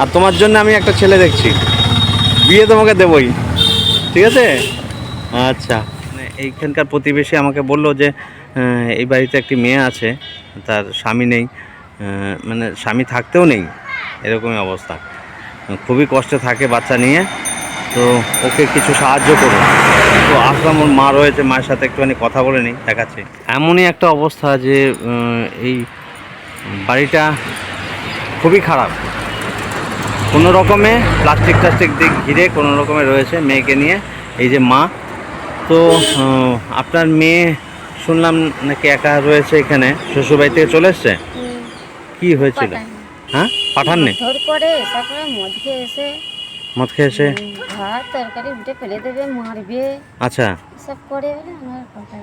আর তোমার জন্য আমি একটা ছেলে দেখছি। বিয়ে তোমাকে দেবই। ঠিক আছে? আচ্ছা। মানে এইখানকার প্রতিবেশী আমাকে বলল যে এই বাড়িতে একটি মেয়ে আছে, তার স্বামী নেই মানে স্বামী থাকতেও নেই, এরকমই অবস্থা। খুবই কষ্টে থাকে বাচ্চা নিয়ে, তো ওকে কিছু সাহায্য করো তো আসলাম, ওর মা রয়েছে, মায়ের সাথে একটুখানি কথা বলে নিই, দেখাচ্ছি। এমনই একটা অবস্থা যে এই বাড়িটা খুবই খারাপ। কোনো রকমে প্লাস্টিক টাস্টিক দিক ঘিরে কোনো রকমে রয়েছে মেয়েকে নিয়ে এই যে মা। তো আপনার মেয়ে শুনলাম নাকি একা রয়েছে এখানে শ্বশুরবাড়ি থেকে চলে এসছে? কি হয়েছিল? হ্যাঁ? পাঠাননি? ধর করে তারপরে মদ খেয়ে এসে মদ খেয়ে এসে? ভাত তরকারি উঠে ফেলে দেবে মারবে। আচ্ছা। সব করে বলে আমার পাঠাই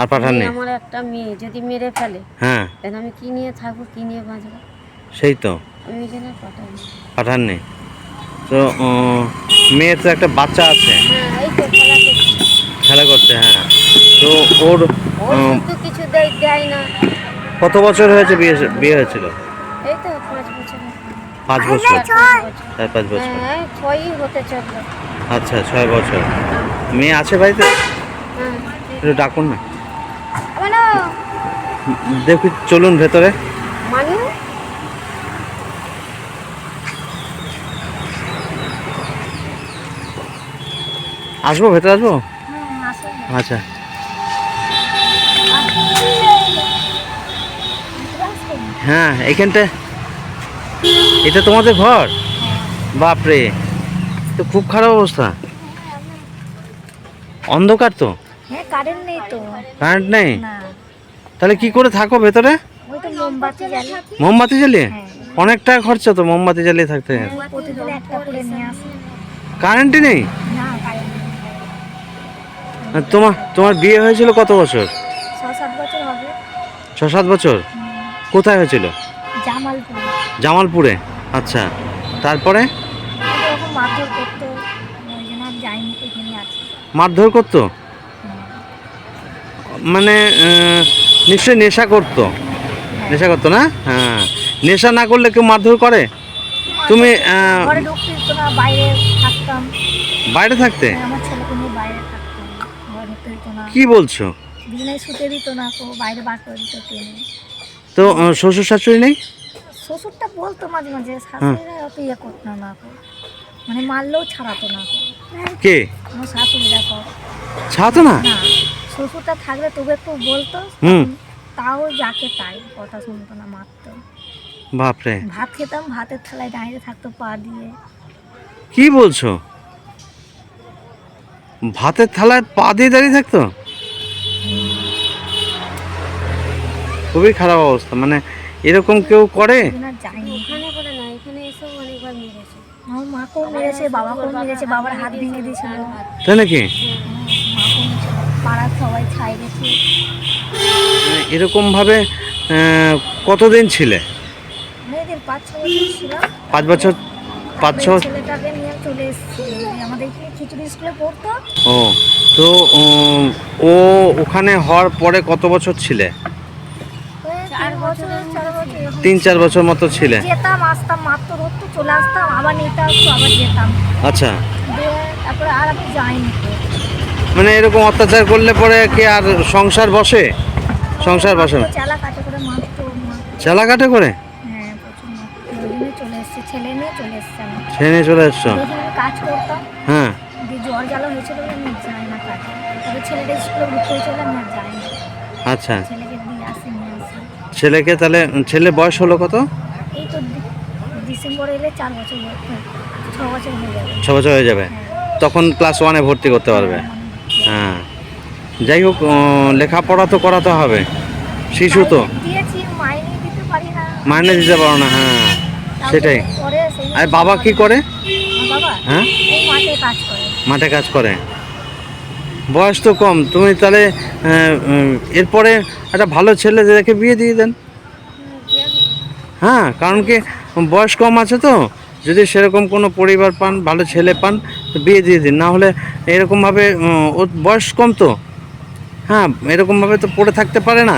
আর পাঠাননি? এই আমার একটা মেয়ে যদি মেরে ফেলে হ্যাঁ। তাহলে আমি কি নিয়ে থাকব কি নিয়ে বাঁচবো? সেই তো। পাঠাননি। তো মেয়ের তো একটা বাচ্চা আছে। হ্যাঁ খেলা করছে। হ্যাঁ। তো ওর কিছু দেয় না। কত বছর হয়েছে বিয়ে বিয়ে হয়েছিল? পাঁচ বছর। চার পাঁচ বছর। চার পাঁচ বছর। হ্যাঁ আচ্ছা ছয় বছর। মেয়ে আছে বাড়িতে? হ্যাঁ। একটু ডাকুন না। মানে দেখি চলুন ভেতরে। মানু আসব ভেতরে আসব? আচ্ছা। হ্যাঁ এইখানটা এটা তোমাদের ঘর? বাপরে তো খুব খারাপ অবস্থা। অন্ধকার তো। হ্যাঁ কারেন্ট নেই কারেন্ট নেই? তাহলে কি করে থাকো ভেতরে? মোমবাতি জ্বালিয়ে। অনেক টাকা খরচা তো মোমবাতি জ্বালিয়ে থাকতে। কারেন্টই নেই না কারেন্ট নেই আর তোমার তোমার বিয়ে হয়েছিল কত বছর? ছ সাত বছর? কোথায় হয়েছিল? জামালপুরে। আচ্ছা। তারপরে? মারধর করতো মানে নিশ্চয়ই নেশা করতো। নেশা করতো না? হ্যাঁ। নেশা না করলে কেউ মারধর করে? তুমি বাইরে থাকতে? কি বলছো? বিছানায় শুতে দিত না তো বাইরে বার করে দিত টেনে। তো শ্বশুর শাশুড়ি নেই? শ্বশুরটা বলতো মাঝে মাঝে শাশুড়িরা অত ইয়ে করতো না কো মানে মারলেও ছাড়াতো না কো কে? আমার শাশুড়িরা কো ছাতো না? না শ্বশুরটা থাকলে তবু একটু বলতো। তাও যাকে তাই কথা শুনতো না মারতো। বাপরে। ভাত খেতাম ভাতের থালায় দাঁড়িয়ে থাকতো পা দিয়ে। কি বলছো? ভাতের থালায় পা দিয়ে দাঁড়িয়ে থাকতো? খুবই খারাপ অবস্থা। মানে এরকম কেউ করে? ওখানে করে না এখানে এসেও অনেকবার মেরেছে। আমার মাকেও মেরেছে বাবাকেও মেরেছে বাবার হাত ভেঙে দিয়েছিল। তাই নাকি? পাড়ার সবাই ছাই গেছে। মানে এরকমভাবে কতদিন ছিলে? পাঁচ বছর ছিল। পাঁচ বছর পাঁচ ছ ছেলেটাকে নিয়ে চলে এসেছি। আমাদের খিচুড়ি স্কুলে পড়তো? ও তো ও ওখানে হওয়ার পরে কত বছর ছিলে? তিন চার বছর মতো ছিলে। যেতাম আসতাম মাত্র ধরতো চলে আসতাম আবার নিতে আসতো আবার যেতাম। আচ্ছা। তারপরে আর আমি যাইনি। মানে এরকম অত্যাচার করলে পরে কি আর সংসার বসে? সংসার বসে না। চালা কাটে করে মারতো মারতো। চালাকাটে করে? হ্যাঁ চলে এসেছি ছেলে নিয়ে চলে এসেছি কাজ করতাম। হ্যাঁ। জ্বর জ্বালা হয়েছিল আমি যাই না কাজে। তবে ছেলেটা স্কুলে ভর্তি হয়েছিল আমি যাই না। আচ্ছা। ছেলেকে ছেলেকে তাহলে ছেলে বয়স হলো কত? এই তো ডিসেম্বর এলে চার বছর ছ বছর হয়ে যাবে। ছ বছর হয়ে যাবে। তখন ক্লাস ওয়ানে ভর্তি করতে পারবে। হ্যাঁ। যাই হোক লেখাপড়া তো করাতে হবে। শিশু তো। মাইনে দিতে পারি না। হ্যাঁ সেটাই। আর বাবা কি করে? হ্যাঁ? মাঠে কাজ করে। বয়স তো কম। তুমি তাহলে এরপরে একটা ভালো ছেলে দেখে বিয়ে দিয়ে দেন। হ্যাঁ কারণ কি, বয়স কম আছে তো। যদি সেরকম কোনো পরিবার পান, ভালো ছেলে পান বিয়ে দিয়ে দিন। না হলে এরকমভাবে ওর বয়স কম তো। হ্যাঁ এরকমভাবে তো পড়ে থাকতে পারে না।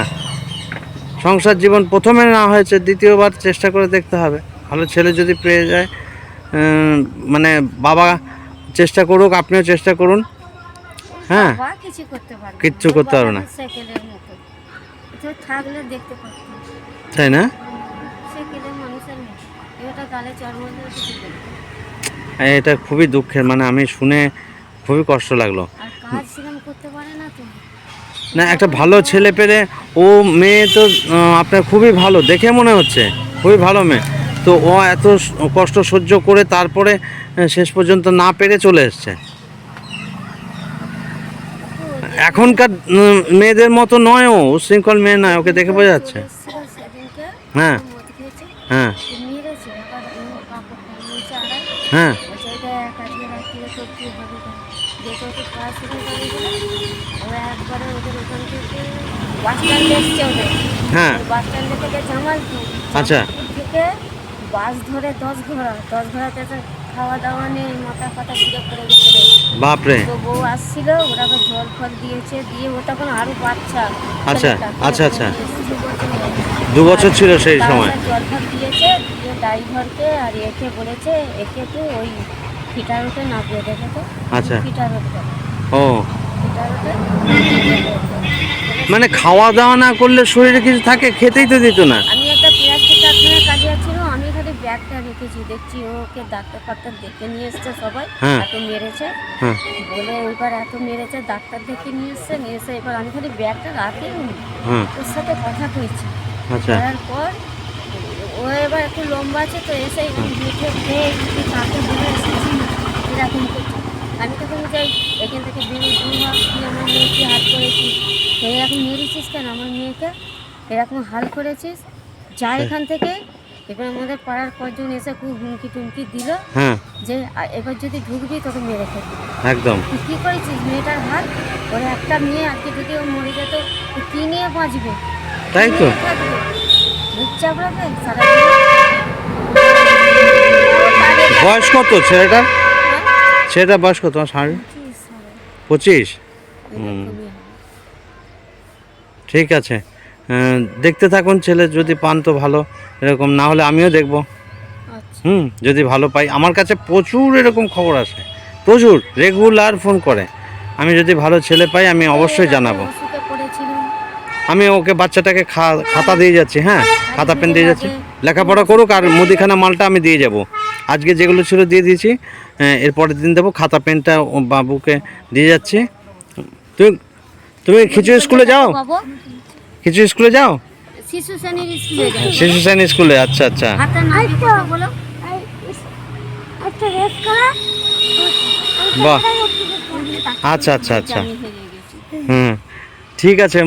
সংসার জীবন প্রথমে না হয়েছে, দ্বিতীয়বার চেষ্টা করে দেখতে হবে। ভালো ছেলে যদি পেয়ে যায় মানে বাবা চেষ্টা করুক, আপনিও চেষ্টা করুন। হ্যাঁ। কিছু করতে পারবে কিচ্ছু করতে পারবে না। সাইকেলের মতো। তো থাকলে দেখতে তাই না? সাইকেলের মানুষের এটা গালে চর্ম কিছু এটা খুবই দুঃখের মানে আমি শুনে খুবই কষ্ট লাগল। কাজ করতে পারে না তো। না একটা ভালো ছেলে পেলে ও মেয়ে তো আপনার খুবই ভালো দেখে মনে হচ্ছে। খুবই ভালো মেয়ে। তো ও এত কষ্ট সহ্য করে তারপরে শেষ পর্যন্ত না পেরে চলে এসছে। এখনকার মেয়েদের মতো নয় ও শৃঙ্খল মেয়ে নয়, ওকে দেখে বোঝা যাচ্ছে। হ্যাঁ। হ্যাঁ। হ্যাঁ। হ্যাঁ। আচ্ছা। বাস ধরে দশ ঘোড়া, দশ ঘোড়াতে তো খাওয়া দাওয়া নেই মাথা ফাতা ঘুরে পড়ে গেছে বাপরে। তো বউ আসছিল ওরা জল ফল দিয়েছে দিয়ে ও তখন আরও বাচ্চা। আচ্ছা। আচ্ছা, আচ্ছা। দু বছর ছিল সেই সময়। জল ফল দিয়েছে দিয়ে ড্রাইভারকে আর একে বলেছে একে তো ওই ফিটারোতে নামিয়ে দেখে তো। আচ্ছা। ফিটারোতে ও। মানে খাওয়া দাওয়া না করলে শরীরে কিছু থাকে? খেতেই তো দিত না। আমি একটা প্লাস্টিক কারখানায় কাজে ছিল আমি খালি ব্যাগটা দেখছি ওকে ডাক্তার ফাক্তার দেখে নিয়ে এসছে সবাই হ্যাঁ। এত মেরেছে। হ্যাঁ। বলে এবার এত মেরেছে ডাক্তার দেখে নিয়ে এসছে নিয়ে এসে এবার আমি খালি ব্যাগটা রাখি হ্যাঁ। ওর সাথে কথা কইছি আচ্ছা। করার পর ও এবার একটু লম্বা আছে তো এসে মুখে খেয়ে একটু কাকে বলে এসেছি এরকম করছে। আমি তখন যাই এখান থেকে বেরিয়ে দূর হওয়া তুই আমার মেয়েকে হাত করেছিস তো এরকম মেরেছিস কেন? আমার মেয়েকে এরকম হাল করেছিস? যা এখান থেকে এবার আমাদের পাড়ার কজন এসে খুব হুমকি টুমকি দিল হ্যাঁ। যে এবার যদি ঢুকবি তোকে মেরে ফেলবি। একদম। তুই কী করেছিস মেয়েটার হাত? ওর একটা মেয়ে আজকে যদি ও মরে যেত কী নিয়ে বাঁচবে? তাই তো। মুখ চাপড়াবে সারা? বয়স কত ছেলেটার? হ্যাঁ? ছেলেটার বয়স কত? সারা? পঁচিশ। ঠিক আছে। দেখতে থাকুন ছেলে যদি পান তো ভালো এরকম না হলে আমিও দেখব। আচ্ছা। হুম যদি ভালো পাই। আমার কাছে প্রচুর এরকম খবর আসে প্রচুর রেগুলার ফোন করে। আমি যদি ভালো ছেলে পাই আমি অবশ্যই জানাব। আমি ওকে বাচ্চাটাকে খা- খাতা দিয়ে যাচ্ছি হ্যাঁ খাতা পেন দিয়ে যাচ্ছি। লেখাপড়া করুক আর মুদিখানা মালটা আমি দিয়ে যাব। আজকে যেগুলো ছিল দিয়ে দিয়েছি হ্যাঁ, এর দিন দেবো খাতা পেনটা ও বাবুকে দিয়ে যাচ্ছি। তুমি তুমি খিচুড়ি স্কুলে যাও? খিচুড়ি স্কুলে যাও? শিশু শ্রেণির স্কুলে যাই শিশু শ্রেণি স্কুলে আচ্ছা আচ্ছা। হাতের নাম কি বলো। একটা রেস করা। বাহ। আচ্ছা আচ্ছা আচ্ছা আমি হেরে গেছি। হুম ঠিক আছে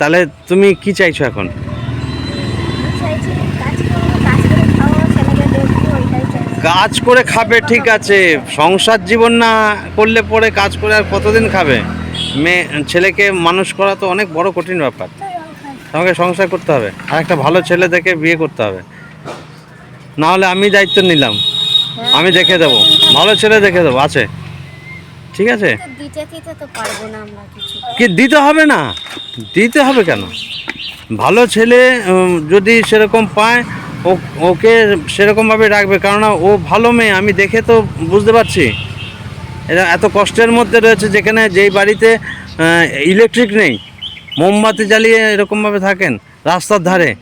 তাহলে তুমি কি চাইছো এখন? কাজ করে খাবে ঠিক আছে। সংসার জীবন না করলে পরে কাজ করে আর কতদিন খাবে? মেয়ে ছেলেকে মানুষ করা তো অনেক বড় কঠিন ব্যাপার। তোমাকে সংসার করতে হবে। আর একটা ভালো ছেলে দেখে বিয়ে করতে হবে। না হলে আমি দায়িত্ব নিলাম। আমি দেখে দেবো। ভালো ছেলে দেখে দেবো। আছে। ঠিক আছে? কি দিতে হবে না? দিতে হবে কেন? ভালো ছেলে যদি সেরকম পায় ও ওকে সেরকমভাবে রাখবে। কেননা ও ভালো মেয়ে আমি দেখে তো বুঝতে পারছি। এত কষ্টের মধ্যে রয়েছে যেখানে যেই বাড়িতে ইলেকট্রিক নেই। মোমবাতি জ্বালিয়ে এরকমভাবে থাকেন রাস্তার ধারে।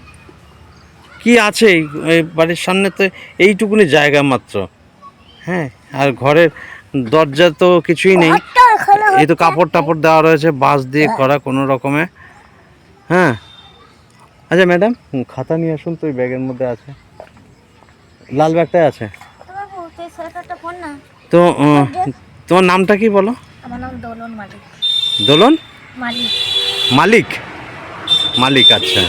কি আছে এই- বাড়ির সামনে তো এইটুকুনি জায়গা মাত্র। হ্যাঁ আর ঘরের দরজা তো কিছুই নেই। এই তো কাপড় টাপড় দেওয়া রয়েছে বাঁশ দিয়ে করা কোনো রকমে। হ্যাঁ। আচ্ছা ম্যাডাম খাতা নিয়ে আসুন তো ওই ব্যাগের মধ্যে আছে। লাল ব্যাগটাই আছে। তো তোমার নামটা কি বলো? আমার নাম দোলন মালিক। দোলন? মালিক। মালিক? মালিক আচ্ছা।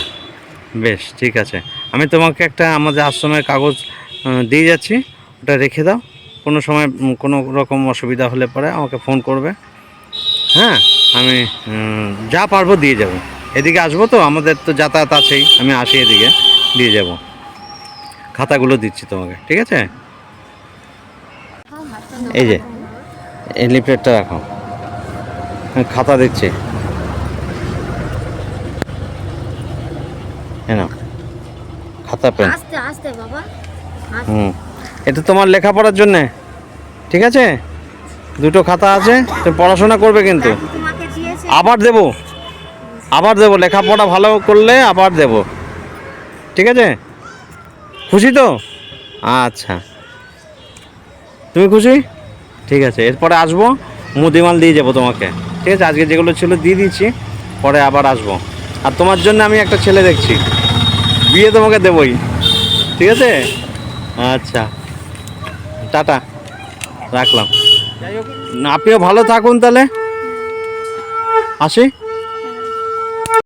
বেশ, ঠিক আছে। আমি তোমাকে একটা আমাদের আশ্রমের কাগজ দিয়ে যাচ্ছি। ওটা রেখে দাও। কোনো সময় কোনো রকম অসুবিধা হলে পরে আমাকে ফোন করবে। হ্যাঁ আমি যা পারব দিয়ে যাব। এদিকে আসব তো? আমাদের তো যাতায়াত আছেই। আমি আসি এদিকে, দিয়ে যাব। খাতাগুলো দিচ্ছি তোমাকে, ঠিক আছে? এই যে, এই লিফলেটটা রাখো। খাতা দিচ্ছি। নাও। খাতা পেন। আস্তে আস্তে বাবা। হুম। এটা তোমার লেখাপড়ার জন্যে। ঠিক আছে? দুটো খাতা আছে তুমি পড়াশোনা করবে কিন্তু। আবার দেব। আবার দেব। লেখাপড়া ভালো করলে আবার দেব। ঠিক আছে? খুশি তো? আচ্ছা। তুমি খুশি? ঠিক আছে। এরপরে আসব। মুদিমাল দিয়ে যাব তোমাকে। ঠিক আছে? আজকে যেগুলো ছিল দিয়ে দিচ্ছি। পরে আবার আসব। আর তোমার জন্য আমি একটা ছেলে দেখছি। বিয়ে তোমাকে দেবই। ঠিক আছে? আচ্ছা। টাটা। রাখলাম। আপনিও ভালো থাকুন তাহলে। আসি?